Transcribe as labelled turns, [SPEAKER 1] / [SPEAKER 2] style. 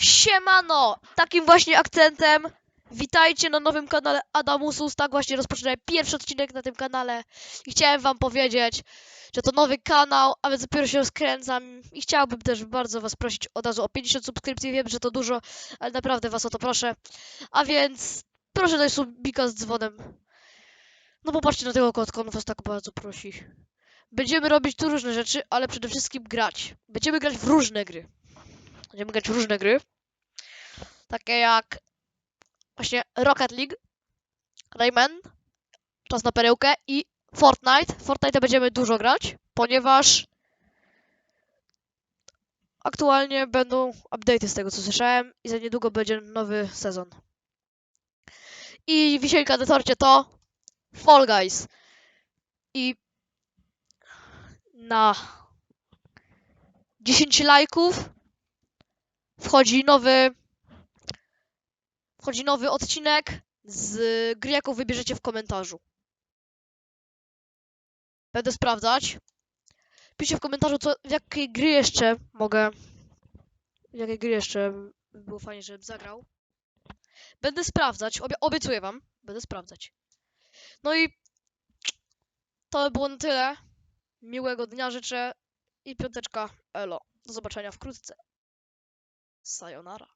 [SPEAKER 1] Siemano! Takim właśnie akcentem witajcie na nowym kanale Adamusus. Tak właśnie rozpoczynaję pierwszy odcinek na tym kanale i chciałem wam powiedzieć, że to nowy kanał, a więc dopiero się rozkręcam i chciałbym też bardzo was prosić od razu o 50 subskrypcji. Wiem, że to dużo, ale naprawdę was o to proszę. A więc proszę dać subika z dzwonem. No popatrzcie na tego kotka, on was tak bardzo prosi. Będziemy robić tu różne rzeczy, ale przede wszystkim grać. Będziemy grać w różne gry. Będziemy grać różne gry. Takie jak właśnie Rocket League, Rayman, Czas na perełkę i Fortnite. Fortnite będziemy dużo grać, ponieważ aktualnie będą update'y z tego co słyszałem i za niedługo będzie nowy sezon. I wisienka na torcie to Fall Guys. I na 10 lajków wchodzi nowy wchodzi nowy odcinek z gry, jaką wybierzecie w komentarzu. Będę sprawdzać. Piszcie w komentarzu, co, w jakiej gry jeszcze mogę. W jakiej gry jeszcze by było fajnie, żebym zagrał. Będę sprawdzać, obie, obiecuję wam. Będę sprawdzać. No i to by było na tyle. Miłego dnia życzę i piąteczka elo. Do zobaczenia wkrótce. Sayonara.